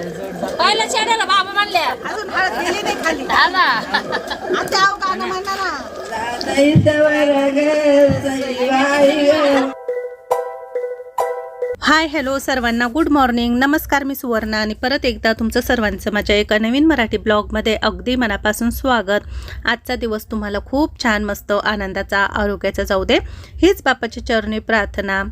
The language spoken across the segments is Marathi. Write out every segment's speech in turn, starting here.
पहिल्या चेड्याला बाबा म्हणल्या अजून हळद गेली नाही खाली. हा ना. आता अहो गाणं म्हणा ना हाय हॅलो सर्वांना. Good morning. नमस्कार मी सुवर्णा आणि परत एकदा तुमचं सर्वांचं माझ्या एका नवीन मराठी ब्लॉगमध्ये अगदी मनापासून स्वागत. आजचा दिवस तुम्हाला खूप छान मस्त आनंदाचा आरोग्याचा जाऊ दे. हीच बापाची चरणी प्रार्थना.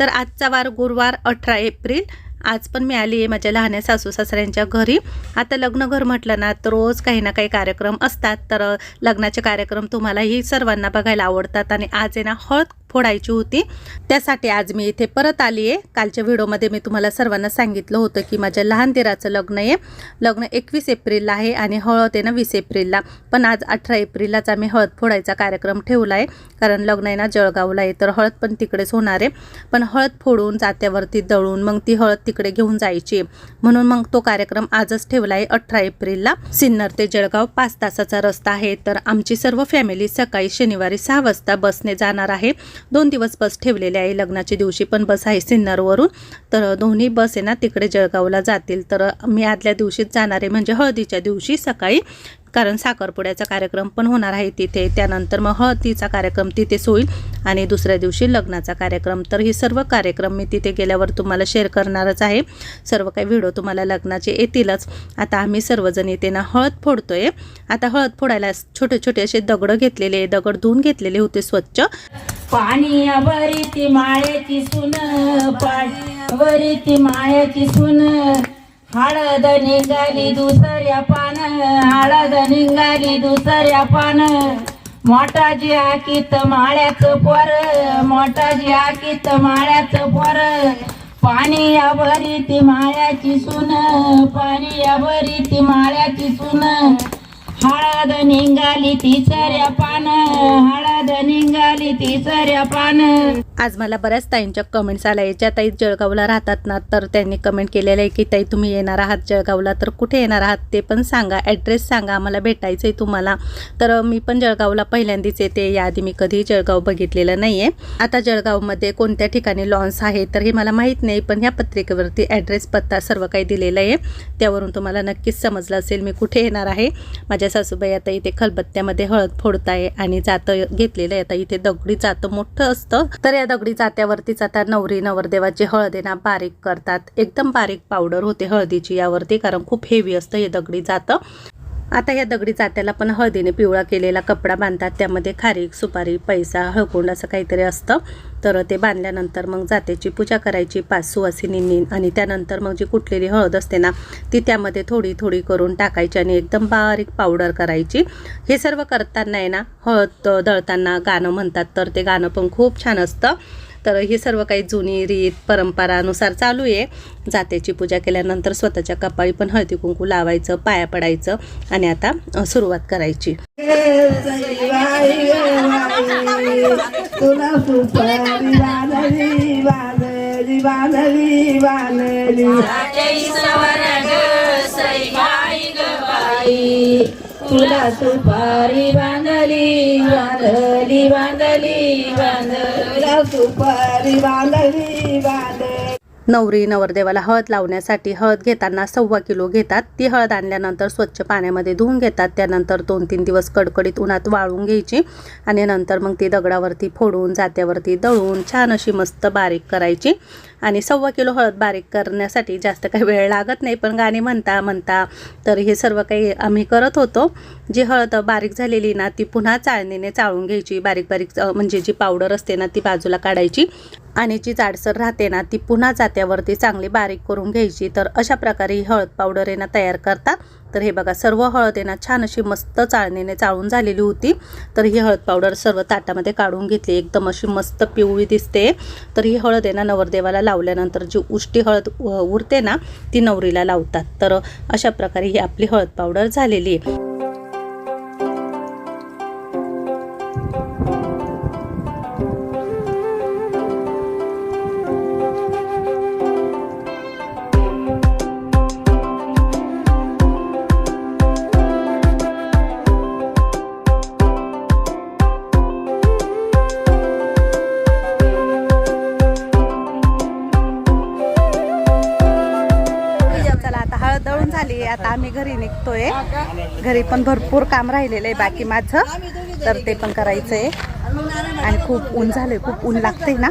तर आजचा वार गुरुवार अठरा एप्रिल. आज पण मी आली आहे माझ्या लहान्या सासू सासऱ्यांच्या घरी. आता लग्न घर म्हटलं ना तर रोज काही ना काही कार्यक्रम असतात. तर लग्नाचे कार्यक्रम तुम्हालाही सर्वांना बघायला आवडतात. आणि आज आहे ना हळद फोडायची होती. त्यासाठी आज मी इथे परत आली आहे कालच्या व्हिडिओमध्ये मी तुम्हाला सर्वांना सांगितलं होतं की माझ्या लहान दिराचं लग्न आहे. लग्न एकवीस एप्रिलला आहे आणि हळद आहे ना वीस एप्रिलला. पण आज अठरा एप्रिललाच आम्ही हळद फोडायचा कार्यक्रम ठेवला आहे कारण लग्न आहे ना जळगावला आहे तर हळद पण तिकडेच होणार आहे. पण हळद फोडून जात्यावरती दळून मग ती हळद तिकडे घेऊन जायची. म्हणून मग तो कार्यक्रम आजच ठेवला आहे अठरा एप्रिलला. सिन्नर ते जळगाव पाच तासाचा रस्ता आहे. तर आमची सर्व फॅमिली सकाळी शनिवारी सहा वाजता बसने जाणार आहे. दोन दिवस बस ठेवलेली आहे. लग्नाच्या दिवशी पण बस आहे सिन्नरवरून. तर दोन्ही बस आहे ना तिकडे जळगावला जातील. तर मी आदल्या दिवशीच जाणार आहे. म्हणजे हळदीच्या दिवशी सकाळी कारण साखरपुड्याचा कार्यक्रम पण होणार आहे तिथे. त्यानंतर मग हळदीचा कार्यक्रम तिथेच होईल आणि दुसऱ्या दिवशी लग्नाचा कार्यक्रम. तर हे सर्व कार्यक्रम मी तिथे गेल्यावर तुम्हाला शेअर करणारच आहे. सर्व काही व्हिडिओ तुम्हाला लग्नाचे येतीलच. आता आम्ही सर्वजण इथे ना हळद फोडतोय. आता हळद फोडायला छोटे छोटे असे दगड घेतलेले दगड धुवून घेतलेले होते स्वच्छ. पाणी वरी ती माळ्याची सुन पाणी वरी ती माळ्याची सुन हळद निघाली दुसऱ्या पान हळद निघाली दुसऱ्या पान मोठाजी आकीत माळ्याचं पोर मोठाजी आकीत माळ्याचं पोर पाणी या भरी ती माळ्याची सुन पाणी या भरी ती माळ्याची सुन हळद निघाली तिसऱ्या पान हळद निघाली पान आज मला बऱ्याच ताईंच्या कमेंट्स आल्या. ज्या ताई जळगावला राहतात ना तर त्यांनी कमेंट केलेलं आहे की ताई तुम्ही येणार आहात जळगावला तर कुठे येणार आहात ते पण सांगा. ॲड्रेस सांगा. आम्हाला भेटायचं आहे तुम्हाला. तर मी पण जळगावला पहिल्यांदाच येते. याआधी मी कधी जळगाव बघितलेलं नाही आहे आता जळगावमध्ये कोणत्या ठिकाणी लॉन्स आहे तर हे मला माहीत नाही पण ह्या पत्रिकेवरती ॲड्रेस पत्ता सर्व काही दिलेलं आहे. त्यावरून तुम्हाला नक्कीच समजलं असेल मी कुठे येणार आहे. माझ्या सासूबाई आता इथे खलबत्त्यामध्ये हळद फोडत आहे आणि जातं घेतलेलं आहे. आता इथे दगडी जातं मोठं असतं. तर या दगडी जात्यावरतीच आता नवरी नवरदेवाची हळदेना बारीक करतात. एकदम बारीक पावडर होते हळदीची यावरती कारण खूप हेवी असतं हे दगडी जातं. आता ह्या दगडी जात्याला पण हळदीने पिवळा केलेला कपडा बांधतात. त्यामध्ये खारीक सुपारी पैसा हळकुंड असं काहीतरी असतं. तर ते बांधल्यानंतर मग जात्याची पूजा करायची पाच सुवासिनींनी आणि त्यानंतर मग जी कुठलेली हळद असते ना ती त्यामध्ये थोडी थोडी करून टाकायची आणि एकदम बारीक पावडर करायची. हे सर्व करताना आहे ना हळद दळताना गाणं म्हणतात. तर ते गाणं पण खूप छान असतं. तर ही सर्व काही जुनी रीत परंपरानुसार चालू आहे. जात्याची पूजा केल्यानंतर स्वतःच्या कपाळी पण हळदी कुंकू लावायचं पाया पडायचं आणि आता सुरुवात करायची. तुला बांधली बांधली बांधली बांधली तुला सुपारी बांधली बांधली बांधली बांधली. सुपारी बांधली बांधली नवरी नवरदेवाला हळद लावण्यासाठी हळद घेताना सव्वा किलो घेतात. ती हळद आणल्यानंतर स्वच्छ पाण्यामध्ये धुवून घेतात. त्यानंतर दोन तीन दिवस कडकडीत उन्हात वाळून घ्यायची आणि नंतर मग ती दगडावरती फोडून जात्यावरती दळून छान अशी मस्त बारीक करायची. आणि सव्वा किलो हळद बारीक करण्यासाठी जास्त काही वेळ लागत नाही. पण गाणी म्हणता म्हणता तर हे सर्व काही आम्ही करत होतो. जी हळद बारीक झालेली ना ती पुन्हा चाळणीने चाळून घ्यायची. बारीक बारीक म्हणजे जी पावडर असते ना ती बाजूला काढायची. आणि जी जाडसर राहते ना ती पुन्हा जात्यावरती चांगली बारीक करून घ्यायची. तर अशा प्रकारे ही हळद पावडर आहे ना तयार करतात तर हे बघा सर्व हळद आहे ना छान अशी मस्त चाळणीने चाळून झालेली होती. तर ही हळद पावडर सर्व ताटामध्ये काढून घेतली. एकदम अशी मस्त पिवळी दिसते. तर ही हळद आहे ना नवरदेवाला लावल्यानंतर जी उष्टी हळद उरते ना ती नवरीला लावतात. तर अशा प्रकारे ही आपली हळद पावडर झालेली आहे. दळून झाली आता आम्ही घरी निघतोय. घरी पण भरपूर काम राहिलेलं आहे बाकी माझं. तर ते पण करायचंय. आणि खूप ऊन झालंय. खूप ऊन लागतंय ना.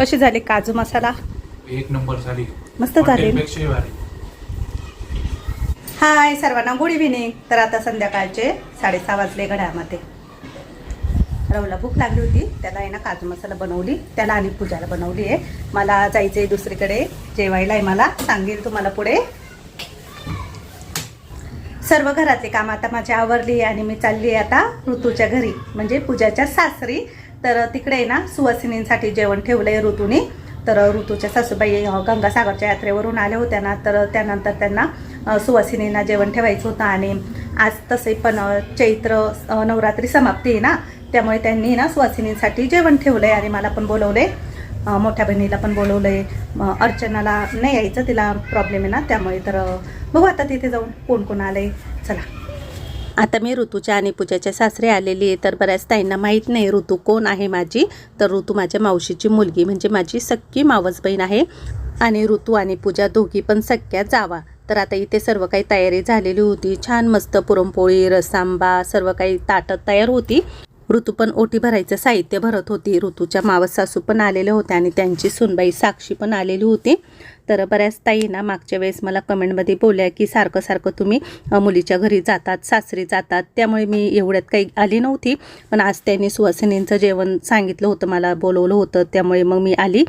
कशी झाली काजू मसाला? एक नंबर झाली. मस्त झाली. हाय सर्वांना गुड इव्हिनिंग तर आता संध्याकाळचे साडेसहा वाजले घड्यामध्ये रवला भूक लागली होती त्याला आहे ना काजू मसाला बनवली त्याला आणि पूजाला बनवली आहे. मला जायचं आहे दुसरीकडे जेवायला आहे मला सांगेल तुम्हाला पुढे. सर्व घरातले काम आता माझी आवरली आणि मी चालली आहे आता ऋतूच्या घरी म्हणजे पूजाच्या सासरी. तर तिकडे आहे ना सुवासिनींसाठी जेवण ठेवलं आहे ऋतूने. तर ऋतूच्या सासूबाई गंगासागरच्या यात्रेवरून आल्या होत्या ना तर त्यानंतर त्यांना सुवासिनींना जेवण ठेवायचं होतं आणि आज तसे पण चैत्र नवरात्री समाप्ती आहे ना त्यामुळे त्यांनी ना सुवासिनींसाठी जेवण ठेवलं आहे आणि मला पण बोलवलं आहे मोठ्या बहिणीला पण बोलवलं आहे अर्चनाला नाही यायचं तिला प्रॉब्लेम आहे ना त्यामुळे तर बघू आता तिथे जाऊन कोण कोण आलं आहे चला. आता मी ऋतूच्या आणि पूजाच्या सासरे आलेली आहे तर बऱ्याच ताईंना माहीत नाही ऋतू कोण आहे माझी? तर ऋतू माझ्या मावशीची मुलगी म्हणजे माझी सक्की मावस बहीण आहे. आणि ऋतू आणि पूजा दोघी पण सख्या जावा. तर आता इथे सर्व काही तयारी झालेली होती. छान मस्त पुरणपोळी रसांबा सर्व काही ताटत तयार होती. ऋतू पण ओटी भरायचं साहित्य भरत होती. ऋतूच्या मावस सासू पण आलेल्या होत्या आणि त्यांची सुनबाई साक्षी पण आलेली होती. तर बऱ्याच ताई ना मागच्या वेळेस मला कमेंटमध्ये बोलल्या की सारखं सारखं तुम्ही मुलीच्या घरी जातात सासरी जातात. त्यामुळे मी एवढ्यात काही आली नव्हती. पण आज त्यांनी सुवासिनींचं जेवण सांगितलं होतं मला बोलवलं होतं. त्यामुळे मग मी आली.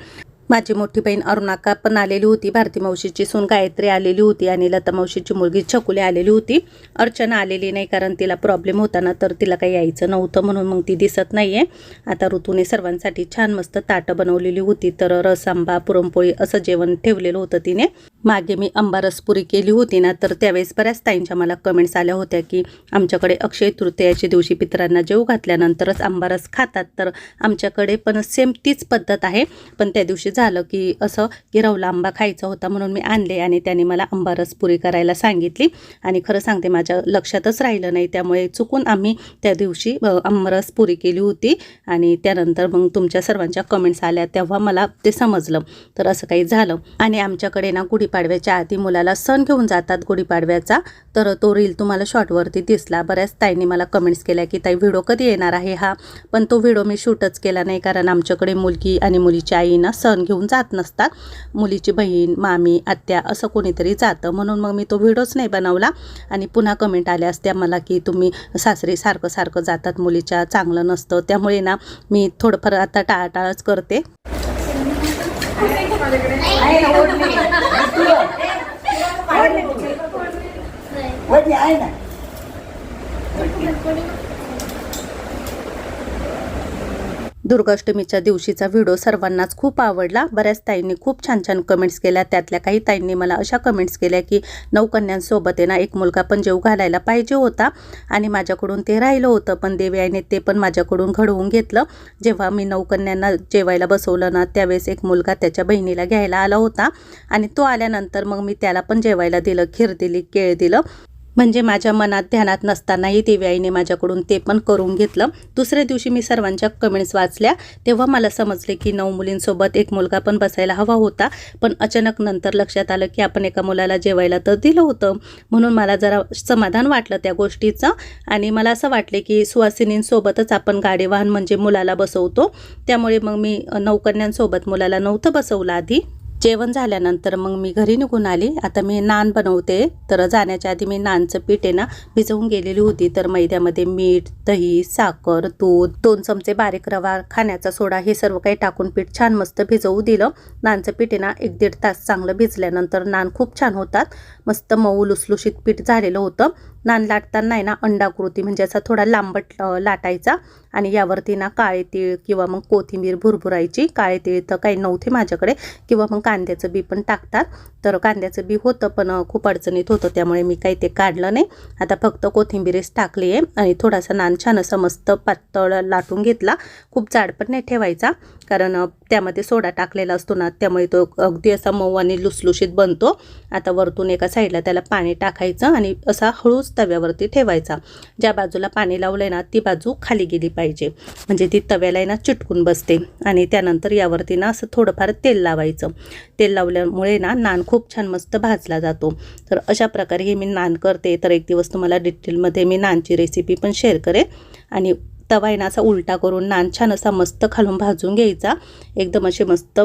माझी मोठी बहीण अरुणाका पण आलेली होती. भारती मावशीची सून गायत्री आलेली होती आणि लता मावशीची मुलगी छकुले आलेली होती. अर्चना आलेली नाही कारण तिला प्रॉब्लेम होता ना तर तिला काही यायचं नव्हतं म्हणून मग ती दिसत नाही आहे आता ऋतूने सर्वांसाठी छान मस्त ताटं बनवलेली होती. तर रस आंबा पुरणपोळी असं जेवण ठेवलेलं होतं तिने. मागे मी अंबारसपुरी केली होती ना तर त्यावेळेस बऱ्याच ताईंच्या मला कमेंट्स आल्या होत्या की आमच्याकडे अक्षय तृतीयाच्या दिवशी पितरांना जेव घातल्यानंतरच आंबारस खातात. तर आमच्याकडे पण सेम तीच पद्धत आहे. पण त्या दिवशी झालं की असं की रवला आंबा खायचा होता म्हणून मी आणले आणि त्याने मला अंबारसपुरी करायला सांगितली. आणि खरं सांगते माझ्या लक्षातच राहिलं नाही. त्यामुळे चुकून आम्ही त्या दिवशी अ, पुरी केली होती. आणि त्यानंतर मग तुमच्या सर्वांच्या कमेंट्स आल्या तेव्हा मला ते समजलं. तर असं काही झालं. आणि आमच्याकडे ना गुढीपाडव्याच्या आधी मुलाला सण घेऊन जातात गुढीपाडव्याचा. तर तो रील तुम्हाला शॉर्टवरती दिसला. बऱ्याच ताईंनी मला कमेंट्स केल्या की ताई व्हिडिओ कधी येणार आहे हा? पण तो व्हिडिओ मी शूटच केला नाही कारण आमच्याकडे मुलगी आणि मुलीची आईना सण घेऊन जात नसतात. मुलीची बहीण मामी आत्या असं कोणीतरी जातं. म्हणून मग मी तो व्हिडिओच नाही बनवला. आणि पुन्हा कमेंट आल्या असत्या मला की तुम्ही सासरी सारखं सारखं जातात. मुलीच्या चांगलं नसतं. त्यामुळे ना मी थोडंफार आता टाळाटाळच करते. आहे ना दुर्गाष्टमीच्या दिवशीचा व्हिडिओ सर्वांनाच खूप आवडला. बऱ्याच ताईंनी खूप छान छान कमेंट्स केल्या. त्यातल्या काही ताईंनी मला अशा कमेंट्स केल्या की नौकन्यांसोबत आहे ना एक मुलगा पण जेव घालायला पाहिजे होता आणि माझ्याकडून ते राहिलं होतं. पण देवयाने ते पण माझ्याकडून घडवून घेतलं. जेव्हा मी नौकन्यांना जेवायला बसवलं ना त्यावेळेस एक मुलगा त्याच्या बहिणीला घ्यायला आला होता आणि तो आल्यानंतर मग मी त्याला पण जेवायला दिलं खीर दिली केळ दिलं. म्हणजे माझ्या मनात ध्यानात नसतानाही देव्याईने माझ्याकडून ते पण करून घेतलं. दुसऱ्या दिवशी मी सर्वांच्या कमेंट्स वाचल्या. तेव्हा मला समजले की नऊ मुलींसोबत एक मुलगा पण बसायला हवा होता. पण अचानक नंतर लक्षात आलं की आपण एका मुलाला जेवायला तर दिलं होतं. म्हणून मला जरा समाधान वाटलं त्या गोष्टीचं. आणि मला असं वाटले की सुवासिनींसोबतच आपण गाडी वाहन म्हणजे मुलाला बसवतो. त्यामुळे मग मी नौकन्यांसोबत मुलाला नव्हतं बसवलं आधी. जेवण झाल्यानंतर मग मी घरी निघून आली. आता मी नान बनवते. तर जाण्याच्या आधी मी नानचं पीठ आहे ना भिजवून गेलेली होती. तर मैद्यामध्ये मीठ दही साखर दूध दोन चमचे बारीक रवा खाण्याचा सोडा हे सर्व काही टाकून पीठ छान मस्त भिजवू दिलं. नानचं पीठ आहे ना एक दीड तास चांगलं भिजल्यानंतर नान खूप छान होतात. मस्त मऊ लुसलुशीत पीठ झालेलं होतं. नान लाटताना आहे ना अंडाकृती म्हणजे असा थोडा लांबट लाटायचा. आणि यावरती ना काळे तीळ किंवा मग कोथिंबीर भुरभुरायची. काळे तीळ तर काही नव्हते माझ्याकडे. किंवा मग कांद्याचं बी पण टाकतात. तर कांद्याचं बी होतं पण खूप अडचणीत होतं. त्यामुळे मी काही ते काढलं नाही. आता फक्त कोथिंबीरच टाकली आहे. आणि थोडासा नान छान असं मस्त पातळ लाटून घेतला. खूप जाड पण नाही ठेवायचा. कारण त्यामध्ये सोडा टाकलेला असतो ना त्यामुळे तो अगदी असा मऊ आणि लुसलुशीत बनतो. आता वरतून एका साईडला त्याला पाणी टाकायचं आणि असा हळूच तव्यावरती ठेवायचा. ज्या बाजूला पाणी लावलं आहे ना ती बाजू खाली गेली पाहिजे. म्हणजे ती तव्याला आहे ना चिटकून बसते. आणि त्यानंतर यावरती ना असं थोडंफार तेल लावायचं. तेल लावल्यामुळे ना नान खूप छान मस्त भाजला जातो. तर अशा प्रकारे हे मी नान करते. तर एक दिवस तुम्हाला डिटेलमध्ये मी नानची रेसिपी पण शेअर करेन. आणि तवा आहे ना असा उलटा करून नान छान असा मस्त खालून भाजून घ्यायचा. एकदम असे मस्त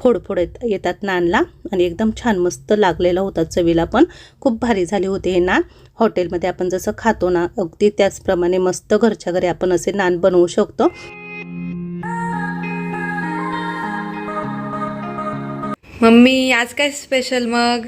फोडफोड येत येतात नानला आणि एकदम छान मस्त लागलेला होता चवीला पण. खूप भारी झाले होते हे नान. हॉटेलमध्ये आपण जसं खातो ना अगदी त्याचप्रमाणे मस्त घरच्या घरी आपण असे नान बनवू शकतो. मम्मी आज काय स्पेशल मग?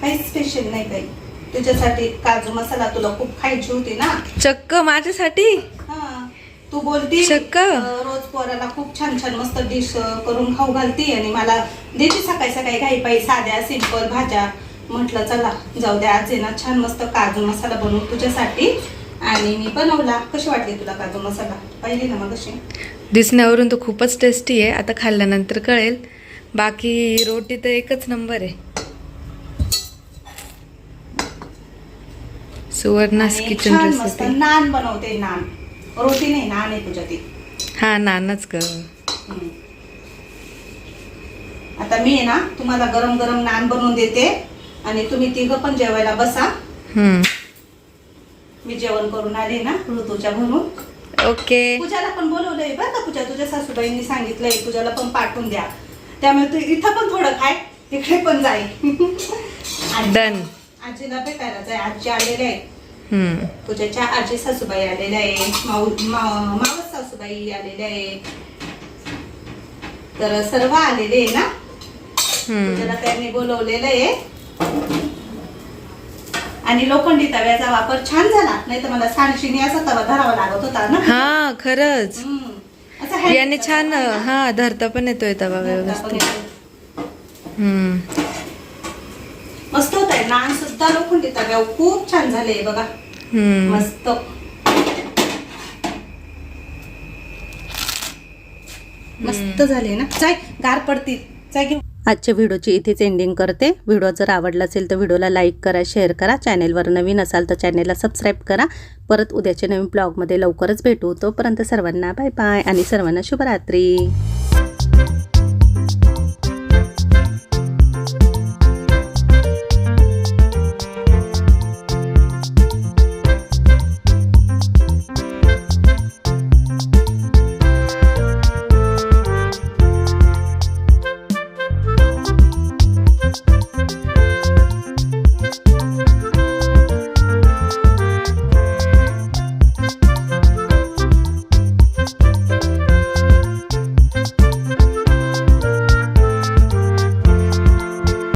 काही स्पेशल नाही काही तुझ्यासाठी काजू मसाला तुला खूप खायची होती ना. चक्क माझ्यासाठी? हा तू बोलती शक्क? अं, रोज पोराला खूप छान छान मस्त डिश करून खाऊ घालती आणि मला देते सकाळी सकाळी घाई पाई साध्या सिंपल भाज्या. म्हटलं चला जाऊ द्या आज आहे ना छान मस्त काजू मसाला बनवू तुझ्यासाठी आणि मी बनवला. कशी वाटली तुला काजू मसाला? पाहिली ना मग कशी दिसण्यावरून तो खूपच टेस्टी आहे. आता खाल्ल्यानंतर कळेल. बाकी रोटी तर एकच नंबर आहे. सुवर्णास आणि किचन छान मस्त रेसिपी नान बनवते नान. रोटी नाही नान आहे तुझ्या ती हा नानच ग. हम्म. आता मी आहे ना तुम्हाला गरम गरम नान बनवून देते आणि तुम्ही तिघं पण जेवायला बसा. हम्म. मी जेवण करून आले ना ऋतूच्या घरून ओके. पूजाला पण बोलवलंय बरं का पूजा. तुझ्या सासूबाईंनी सांगितलंय पूजाला पण पाठवून द्या. त्यामुळे तू इथं पण थोडं खाय तिकडे पण जाई आणि डन आजीला भेटायला जाय आजी आलेले आहे पूजाच्या आजी सासूबाई आलेल्या आहे माऊ मावस सासूबाई आलेल्या आहे तर सर्व आलेले आहे ना? पूजाला त्यांनी बोलवलेलं आहे. आणि लोखंडी तव्याचा वापर छान झाला. नाही तर मला सांडशीने असा तवा धरावा लागत होता ना? हा खरंच. याने छान. हा धरता पण येतोय तवा व्यवस्थित. मस्त होत आहे नान सुद्धा लोखंडी तव्यावर खूप छान झाले बघा. मस्त. मस्त झाले ना. जाय गार पडतील. जाय घेऊ आजच्या व्हिडिओची इथेच एंडिंग करते. व्हिडिओ जर आवडला असेल तर व्हिडिओला लाईक करा शेअर करा. चॅनेलवर नवीन असाल तर चॅनेलला सबस्क्राईब करा. परत उद्याच्या नवीन ब्लॉगमध्ये लवकरच भेटू. तोपर्यंत सर्वांना बाय बाय आणि सर्वांना शुभरात्री.